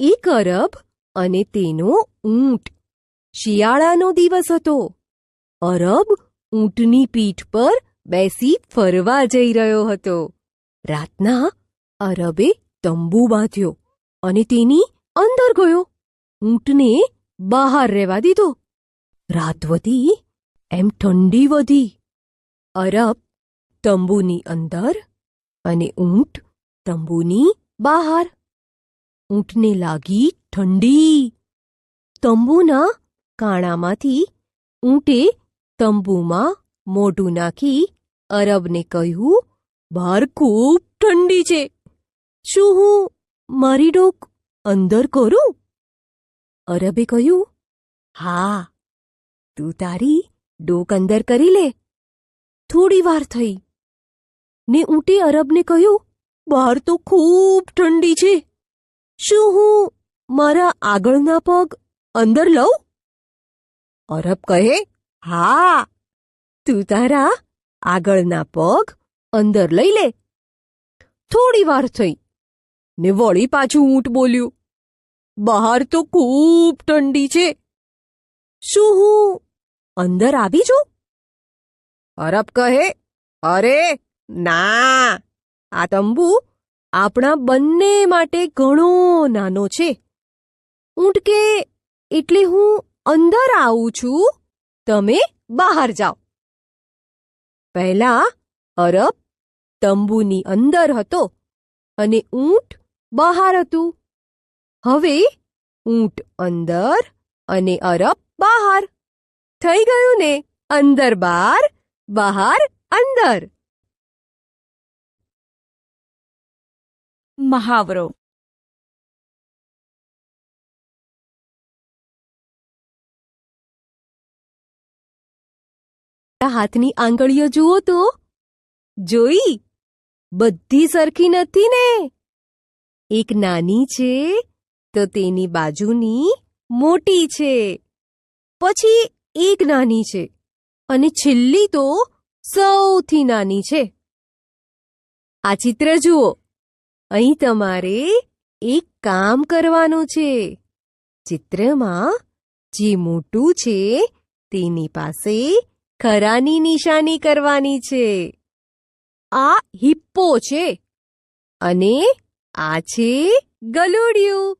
એક અરબ અને તેનો ઊંટ. શિયાળાનો દિવસ હતો. અરબ ઊંટની પીઠ પર બેસી ફરવા જઈ રહ્યો હતો. રાતના અરબે તંબુ બાંધ્યો અને તેની અંદર ગયો. ઊંટને બહાર રહેવા દીધો. રાત વધી, એમ ઠંડી વધી. અરબ તંબુની અંદર અને ઊંટ તંબુની બહાર. ઊંટને લાગી ઠંડી. તંબુના કાણામાંથી ઊંટે તંબુમાં મોઢું નાખી અરબને કહ્યું બહાર ખૂબ ઠંડી છે. શું હું મારી ડોક અંદર કરું? અરબે કહ્યું, હા, તું તારી ડોક અંદર કરી લે. થોડી વાર થઈ ને ઊંટે અરબને કહ્યું બહાર તો ખૂબ ઠંડી છે. શું હું મારા આગળના પગ અંદર લઉં? અરબ કહે, હા, તું તારા આગળના પગ અંદર લઈ લે. થોડી વાર થઈ. ને વળી પાછું ઊંટ બોલ્યું, બહાર તો ખૂબ ઠંડી છે. શું હું અંદર આવી જાઉં? અરબ કહે, અરે, ના, આ તંબુ આપણા બંને માટે ઘણો નાનો છે. ઊંટ કે એટલે હું અંદર આવું છું, તમે બહાર જાઓ. પહેલા અરબ તંબુની અંદર હતો અને ઊંટ બહાર હતું. હવે ઊંટ અંદર અને અરબ બહાર. થઈ ગયું ને? અંદર બહાર બહાર, અંદર. મહાવરો. હાથની આંગળીઓ જુઓ તો. જોઈ? બધી સરખી નથી ને. એક નાની છે, તો તેની બાજુની મોટી છે. પછી એક નાની છે, અને છેલ્લી તો સૌથી નાની છે. આ ચિત્ર જુઓ. અહીં તમારે એક કામ કરવાનું છે. ચિત્રમાં જે મોટું છે તેની પાસે ખરાની નિશાની કરવાની છે. આ હિપ્પો છે અને આ છે ગલુડિયું.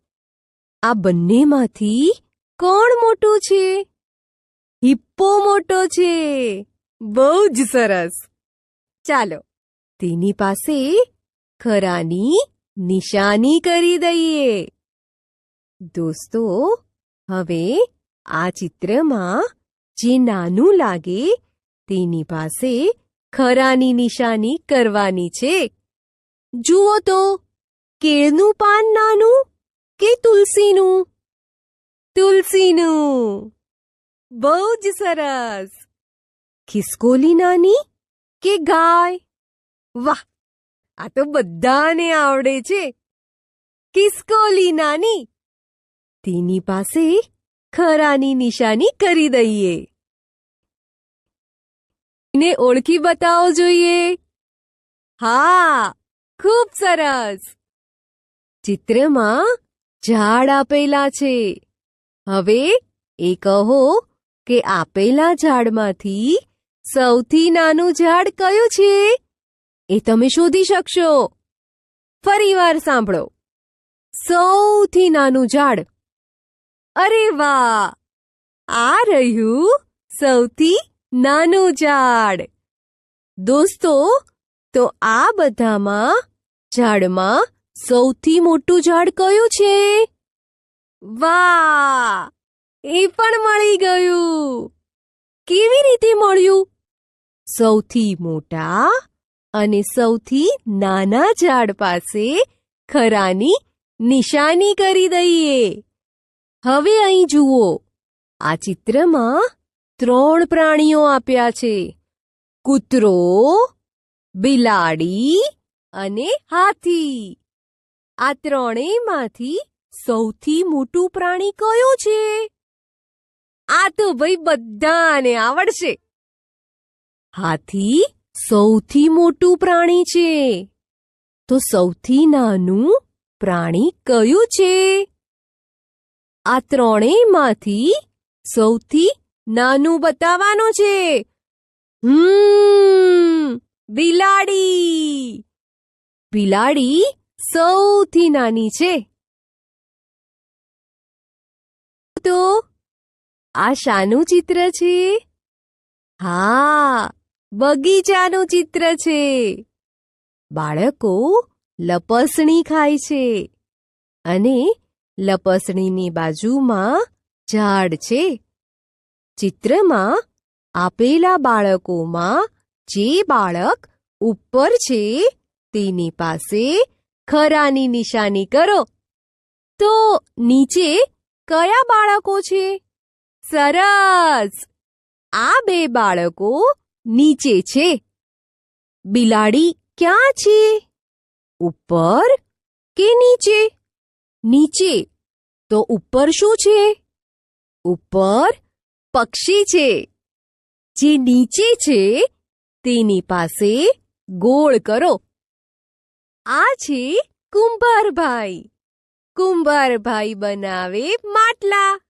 આ બંનેમાંથી કોણ મોટું છે? હિપ્પો મોટો છે. બહુ જ સરસ. ચાલો, તેની પાસે ખરાની નિશાની કરી દઈએ. દોસ્તો, હવે આ ચિત્રમાં જે નાનું લાગે તેની પાસે ખરાની નિશાની કરવાની છે. જુઓ તો, કેળનું પાન નાનું કે તુલસીનું? તુલસીનું. બહુ જ સરસ. ખિસકોલી નાની કે ગાય? વાહ આ તો બધાને આવડે છે. કિસ્કોલી નાની, તેની પાસે ખરાની નિશાની કરી દઈએ. ને ઓળખી બતાવો જોઈએ. હા, ખૂબ સરસ. ચિત્રમાં ઝાડ આપેલા છે. હવે એ કહો કે આપેલા ઝાડમાંથી સૌથી નાનું ઝાડ કયું છે? એ તમે શોધી શકશો. ફરીવાર સાંભળો. સૌથી નાનું ઝાડ. અરે વાહ! આ રહ્યું સૌથી નાનું ઝાડ. દોસ્તો, તો આ બધામાં ઝાડમાં સૌથી મોટું ઝાડ કયું છે? વાહ! એ પણ મળી ગયું. કેવી રીતે મળ્યું? સૌથી મોટા અને સૌથી નાના ઝાડ પાસે ખરાની નિશાની કરી દઈએ. હવે અહીં જુઓ, આ ચિત્રમાં ત્રણ પ્રાણીઓ આપ્યા છે. કૂતરો, બિલાડી અને હાથી. આ ત્રણેયમાંથી સૌથી મોટું પ્રાણી કયું છે? આ તો ભાઈ બધાને આવડશે. હાથી સૌથી મોટું પ્રાણી છે. તો સૌથી નાનું પ્રાણી કયું છે? આ ત્રણેયમાંથી સૌથી નાનું બતાવવાનું છે. હમ, બિલાડી. બિલાડી સૌથી નાની છે. તો આ શાનું ચિત્ર છે? હા બગીચાનું ચિત્ર છે. બાળકો લપસણી ખાય છે અને લપસણીની બાજુમાં ઝાડ છે. ચિત્રમાં આપેલા બાળકોમાં જે બાળક ઉપર છે તેની પાસે ખરાની નિશાની કરો. તો નીચે કયા બાળકો છે? સરસ! આ બે બાળકો નીચે છે બિલાડી ક્યાં છે ઉપર કે નીચે નીચે તો ઉપર શું છે ઉપર પક્ષી છે જે નીચે છે તેની પાસે ગોળ કરો આ છે કુંભારભાઈ કુંભારભાઈ બનાવે માટલા।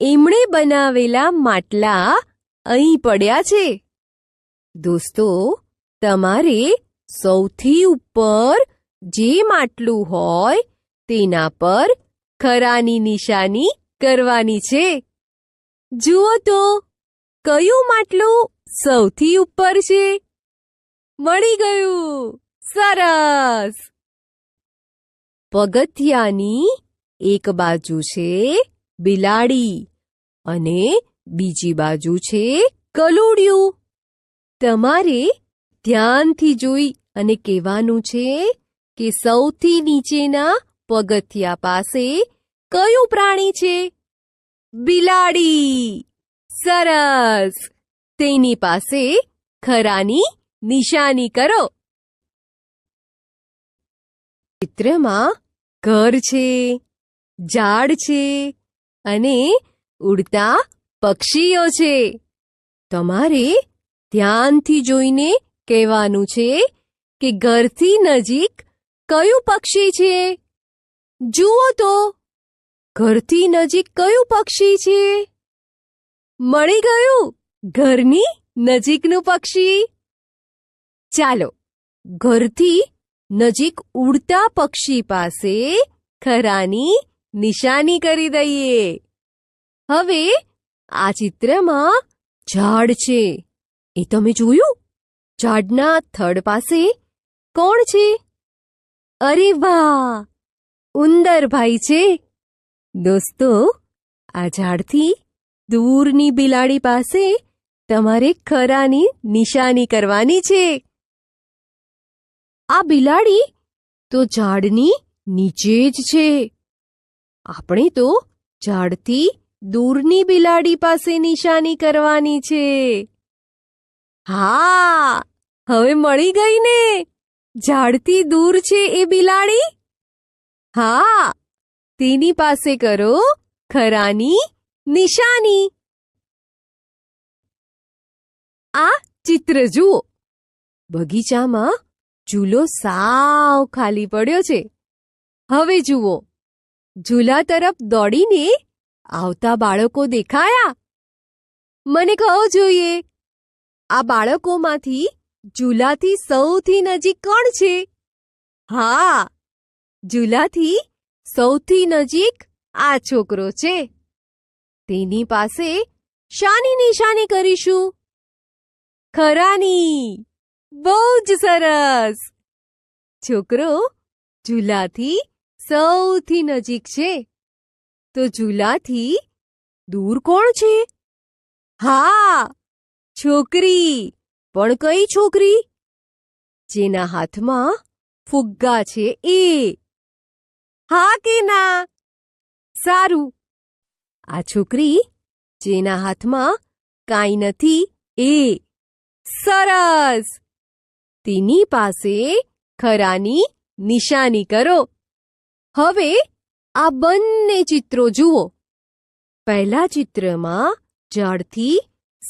એમણે બનાવેલા માટલા અહીં પડ્યા છે। દોસ્તો, તમારે સૌથી ઉપર જે માટલું હોય તેના પર ખરાની નિશાની કરવાની છે. જુઓ તો, કયું માટલું સૌથી ઉપર છે? મળી ગયું. સરસ! પગથિયાની એક બાજુ છે બિલાડી અને બીજી બાજુ છે કલુડિયું. તમારે ધ્યાનથી જોઈ અને કહેવાનું છે કે સૌથી નીચેના પગથિયા પાસે કયું પ્રાણી છે? બિલાડી. સરસ. તેની પાસે ખરાની નિશાની કરો. ચિત્રમાં ઘર છે, ઝાડ છે અને ઉડતા પક્ષીઓ છે. તમારે ધ્યાનથી જોઈને કહેવાનું છે કે ઘરથી નજીક કયું પક્ષી છે? જુઓ તો, ઘરથી નજીક કયું પક્ષી છે? મળી ગયું ઘરની નજીકનું પક્ષી? ચાલો, ઘરથી નજીક ઉડતા પક્ષી પાસે ખરાની નિશાની કરી દઈએ. હવે આ ચિત્રમાં ઝાડ છે. એ તમે જોયું? ઝાડના થડ પાસે કોણ છે? અરે વાહ! ઉંદરભાઈ છે. દોસ્તો, આ ઝાડથી દૂરની બિલાડી પાસે તમારે ખરાની નિશાની કરવાની છે. આ બિલાડી તો ઝાડની નીચે જ છે. આપણે તો ઝાડથી દૂરની બિલાડી પાસે નિશાની કરવાની છે. હા, હવે મળી ગઈ ને. ઝાડથી દૂર છે એ બિલાડી? હા, તેની પાસે કરો ખરાની નિશાની. આ ચિત્ર જુઓ. બગીચામાં ઝૂલો સાવ ખાલી પડ્યો છે. હવે જુઓ. ઝૂલા તરફ દોડીને આવતા બાળકો દેખાયા. મને કહો જોઈએ આ બાળકોમાંથી ઝૂલાથી સૌથી નજીક કોણ છે? હા ઝૂલાથી સૌથી નજીક આ છોકરો છે. તેની પાસે શાની નિશાની કરીશું. ખરાની, બહુ જ સરસ. છોકરો ઝૂલાથી સૌથી નજીક છે. તો ઝૂલાથી દૂર કોણ છે? હા છોકરી. પણ કઈ છોકરી? જેના હાથમાં ફુગ્ગા છે એ. હા કે ના? સારું. આ છોકરી જેના હાથમાં કાંઈ નથી એ. સરસ! તેની પાસે ખરાની નિશાની કરો. હવે આ બંને ચિત્રો જુઓ. પહેલા ચિત્રમાં ઝાડથી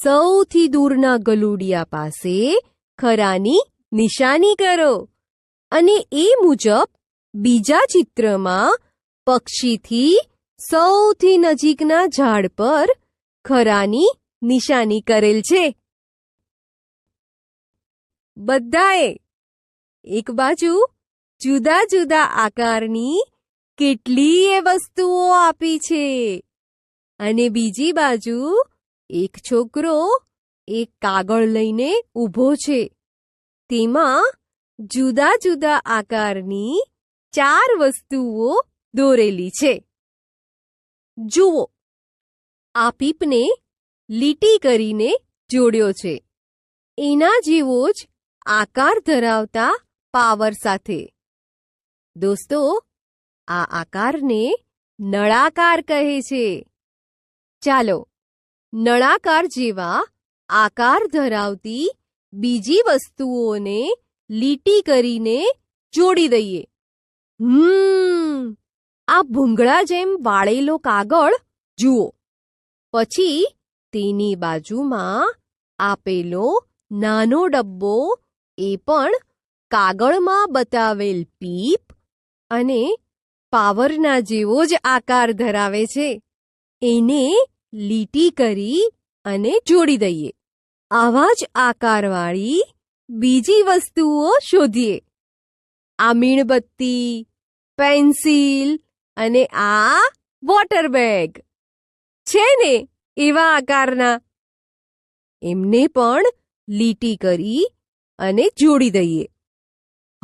સૌથી દૂરના ગલુડિયા પાસે ખરાની નિશાની કરો. અને એ મુજબ બીજા ચિત્રમાં પક્ષીથી સૌથી નજીકના ઝાડ પર ખરાની નિશાની કરેલ છે. બધાએ એક બાજુ જુદા જુદા આકારની કેટલીય વસ્તુઓ આપી છે અને બીજી બાજુ એક છોકરો એક કાગળ લઈને ઊભો છે. તેમાં જુદા જુદા આકારની ચાર વસ્તુઓ દોરેલી છે. જુઓ, આ પીપને લીટી કરીને જોડ્યો છે. એના જેવો જ આકાર ધરાવતા પાવર સાથે. દોસ્તો, આ આકારને નળાકાર કહે છે. ચાલો નળાકાર જેવા આકાર ધરાવતી બીજી વસ્તુઓને લીટી કરીને જોડી દઈએ. હમ, આ ભૂંગળા જેમ વાળેલો કાગળ જુઓ. પછી તેની બાજુમાં આપેલો નાનો ડબ્બો એ પણ કાગળમાં બતાવેલ પીપ અને પાવરના જેવો જ આકાર ધરાવે છે. એને લીટી કરી અને જોડી દઈએ. આવા જ આકારવાળી બીજી વસ્તુઓ શોધીએ. આ મીણબત્તી, પેન્સિલ અને આ વોટર બેગ. છે ને એવા આકારના. એમને પણ લીટી કરી અને જોડી દઈએ.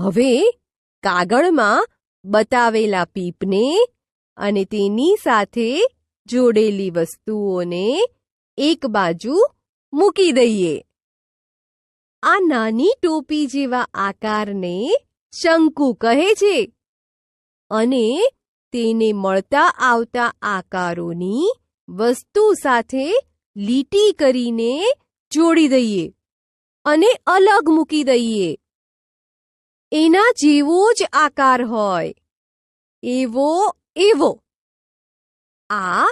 હવે કાગળમાં બતાવેલા પીપને અને તેની સાથે જોડેલી વસ્તુઓને એક બાજુ મૂકી દઈએ. આ નાની ટોપી જેવા આકારને શંકુ કહે છે અને તેને મળતા આવતા આકારોની વસ્તુ સાથે લીટી કરીને જોડી દઈએ અને અલગ મૂકી દઈએ. એના જેવો જ આકાર હોય. એવો એવો. આ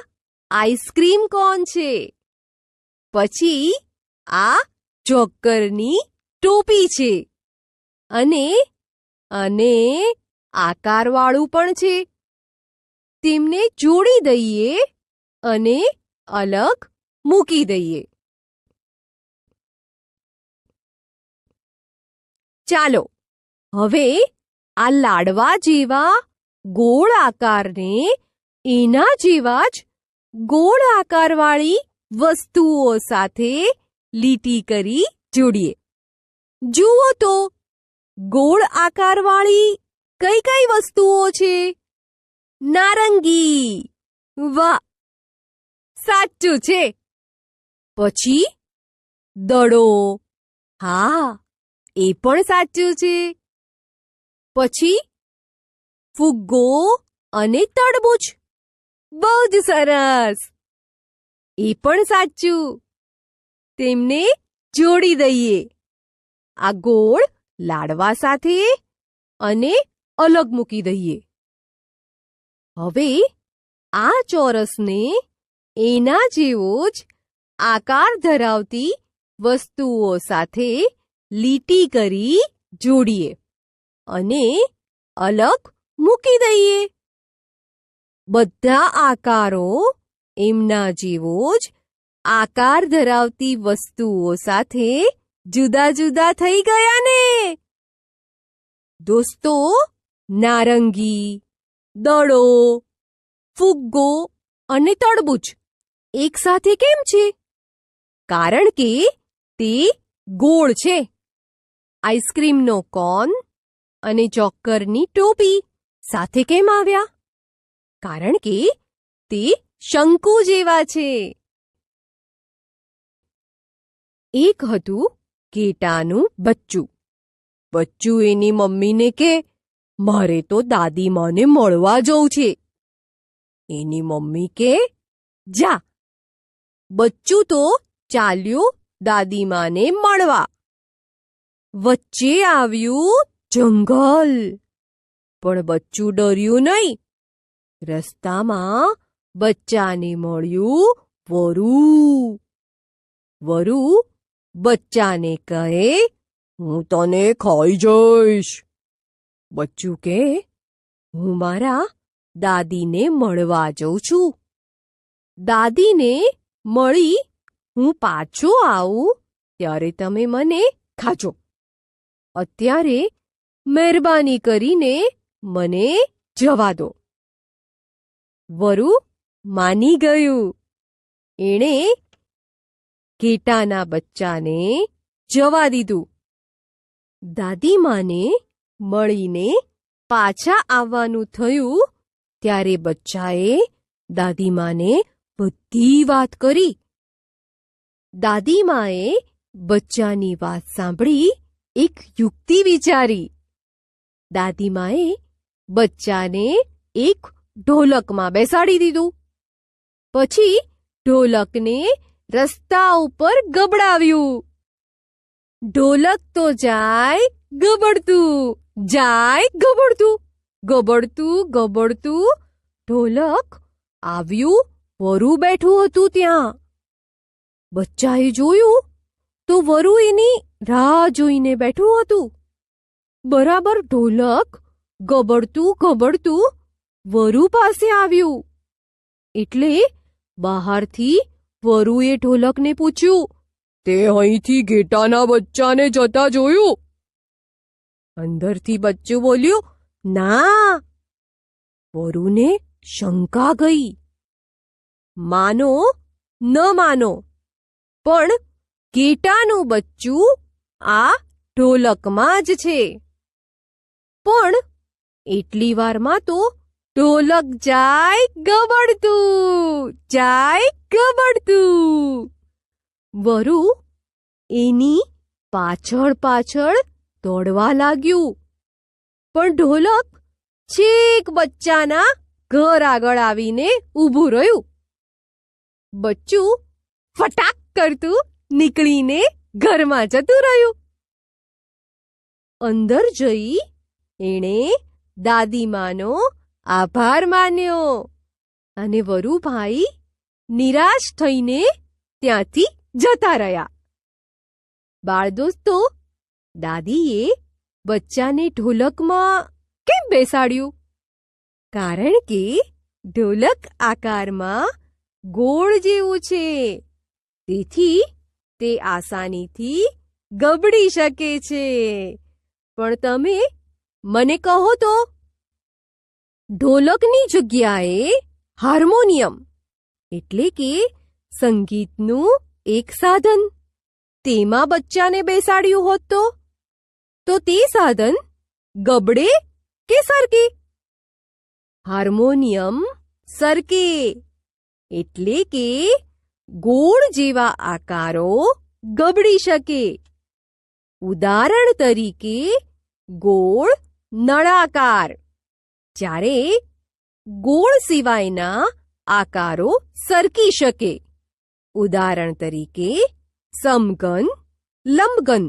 આઈસ્ક્રીમ કોન છે? પછી આ જોકરની ટોપી છે. અને અને આકારવાળું પણ છે. તેમને જોડી દઈએ અને અલગ મૂકી દઈએ. ચાલો, હવે આ લાડવા જેવા ગોળ આકારને એના જેવા જ ગોળ આકારવાળી વસ્તુઓ સાથે લીટી કરી જોડીએ. જુઓ તો, ગોળ આકારવાળી કઈ કઈ વસ્તુઓ છે? નારંગી. વાહ! સાચું છે. પછી, દડો. હા, એ પણ સાચું છે. પછી, ફુગ્ગો અને તડબૂચ બહુ જ સરસ. એ પણ સાચું. તેમને જોડી દઈએ. આ ગોળ લાડવા સાથે અને અલગ મૂકી દઈએ. હવે આ ચોરસને એના જેવો જ આકાર ધરાવતી વસ્તુઓ સાથે લીટી કરી જોડીએ અને અલગ મૂકી દઈએ. બધા આકારો એમના જેવો જ આકાર ધરાવતી વસ્તુઓ સાથે જુદા જુદા થઈ ગયા ને. દોસ્તો, નારંગી, દડો, ફુગ્ગો અને તડબૂચ એક સાથે કેમ છે? કારણ કે તે ગોળ છે. આઈસ્ક્રીમનો કોન અને ચોક્કરની ટોપી સાથે કેમ આવ્યા? કારણ કે તે શંકુ જેવા છે. એક હતું કેટાનું બચ્ચું. બચ્ચું એની મમ્મીને કે, મારે તો દાદીમાને મળવા જવું છે. એની મમ્મી કે, જા. બચ્ચું તો ચાલ્યું દાદીમાને મળવા. વચ્ચે આવ્યું જંગલ. પણ બચ્ચું ડર્યું નહીં. રસ્તામાં બચ્ચાને મળ્યું વરુ. વરુ બચ્ચાને કહે, હું તને ખાઈ જઈશ. બચ્ચું કે હું મારા દાદીને મળવા જઉં છું. દાદીને મળી હું પાછો આવું, ત્યારે તમે મને ખાજો. અત્યારે મહેરબાની કરીને મને જવા દો. વરુ માની ગયું. એણે ઘેટાના બચ્ચાને જવા દીધું. દાદીમાને મળીને પાછા આવવાનું થયું, ત્યારે બચ્ચાએ દાદીમાને બધી વાત કરી. દાદીમાએ બચ્ચાની વાત સાંભળી, એક યુક્તિ વિચારી. દાદીમાએ બચ્ચાને એક ઢોલકમાં બેસાડી દીધું. પછી ઢોલકને રસ્તા ઉપર ગબડાવ્યું. ઢોલક તો જાય ગબડતું જાય ગબડતું ગબડતું ગબડતું. ઢોલક આવ્યું, વરુ બેઠું હતું ત્યાં. બચ્ચાએ જોયું તો વરુ એની રાહ જોઈને બેઠું હતું. બરાબર ઢોલક ગબડતું ગબડતું વરુ પાસે આવ્યું. એટલે બહારથી વરુએ ઢોલકને પૂછ્યું, તે અહીંથી ઘેટાના બચ્ચાને જતા જોયું? અંદરથી બચ્ચું બોલ્યું, ના. વરુને શંકા ગઈ. માનો, ન માનો, પણ ઘેટાનું બચ્ચું આ ઢોલકમાં જ છે. પણ એટલી વારમાં તો ઢોલક જાય ગબડતું જાય ગબડતું. વરુ એની પાછળ પાછળ દોડવા લાગ્યું. પણ ઢોલક છેક બચ્ચાના ઘર આગળ આવીને ઊભું રહ્યું. બચ્ચું ફટાક કરતું નીકળીને ઘરમાં જતું રહ્યું. અંદર જઈ એણે દાદીમાનો આભાર માન્યો. અને વરુભાઈ નિરાશ થઈને ત્યાંથી જતા રહ્યા. બાળ દોસ્તો, દાદીએ બચ્ચાને ઢોલકમાં કેમ બેસાડ્યું? કારણ કે ઢોલક આકારમાં ગોળ જેવું છે. તેથી તે આસાનીથી ગબડી શકે છે. પણ તમે મને કહો તો ઢોલકની જગ્યાએ હાર્મોનિયમ એટલે કે સંગીતનું એક સાધન. તેમાં બચ્ચાને બેસાડ્યું હોત તો? તો તે સાધન ગબડે કે સરકે? હાર્મોનિયમ સરકે એટલે કે ગોળ જેવા આકારો ગબડી શકે. ઉદાહરણ તરીકે ગોળ નળાકાર. જ્યારે ગોળ સિવાયના આકારો સરકી શકે. ઉદાહરણ તરીકે સમઘન લંબઘન.